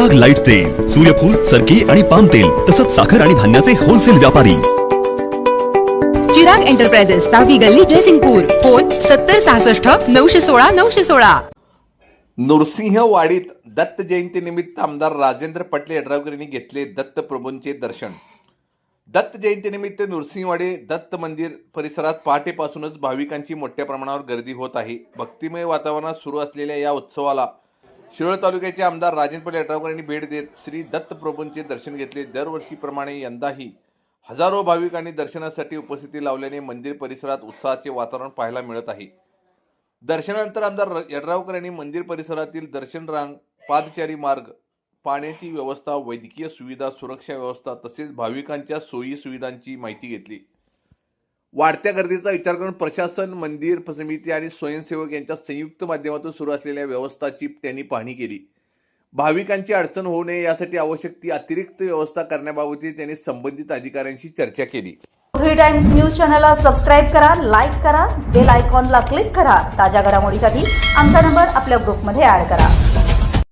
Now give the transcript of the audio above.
Chirag light तेल सूर्यफूल सरकी आणि पाम तेल तसंच साखर आणि धान्याचे होलसेल व्यापारी. चिराग एंटरप्राइजेस सहावी गल्ली ड्रेसिंगपूर फोन सत्तर सहासष्ट नऊशे सोळा नऊशे सोळा. नृसिंहवाडीत दत्त जयंतीनिमित्त आमदार राजेंद्र पटले यड्रावकर यांनी घेतले दत्त प्रभूंचे दर्शन. दत्त जयंतीनिमित्त नृसिंहवाडी दत्त मंदिर परिसरात पहाटेपासूनच भाविकांची मोठ्या प्रमाणावर गर्दी होत आहे. भक्तिमय वातावरणात सुरू असलेल्या या उत्सवाला शिरोळ तालुक्याचे आमदार राजेंद्र पटले यांनी भेट देत श्री दत्तप्रभूंचे दर्शन घेतले. दरवर्षीप्रमाणे यंदाही हजारो भाविकांनी दर्शनासाठी उपस्थिती लावल्याने मंदिर परिसरात उत्साहाचे वातावरण पाहायला मिळत आहे. दर्शनानंतर आमदार र- यड्रावकर यांनी मंदिर परिसरातील दर्शन रांग पादचारी मार्ग पाण्याची व्यवस्था वैद्यकीय सुविधा सुरक्षा व्यवस्था तसेच भाविकांच्या सोयी सुविधांची माहिती घेतली. वाढत्या गर्दीचा विचार करून प्रशासन मंदिर समिती आणि स्वयंसेवक यांच्या संयुक्त माध्यमातून सुरू असलेल्या व्यवस्थाची त्यांनी पाहणी केली. भाविकांची अडचण होऊ नये यासाठी आवश्यक ती अतिरिक्त व्यवस्था करण्याबाबतही त्यांनी संबंधित अधिकाऱ्यांशी चर्चा केली. थ्री टाइम्स न्यूज चॅनलला सबस्क्राईब करा लाईक करा बेल आयकॉनला क्लिक करा. ताज्या घडामोडीसाठी आमचा नंबर आपल्या ग्रुपमध्ये ऍड करा.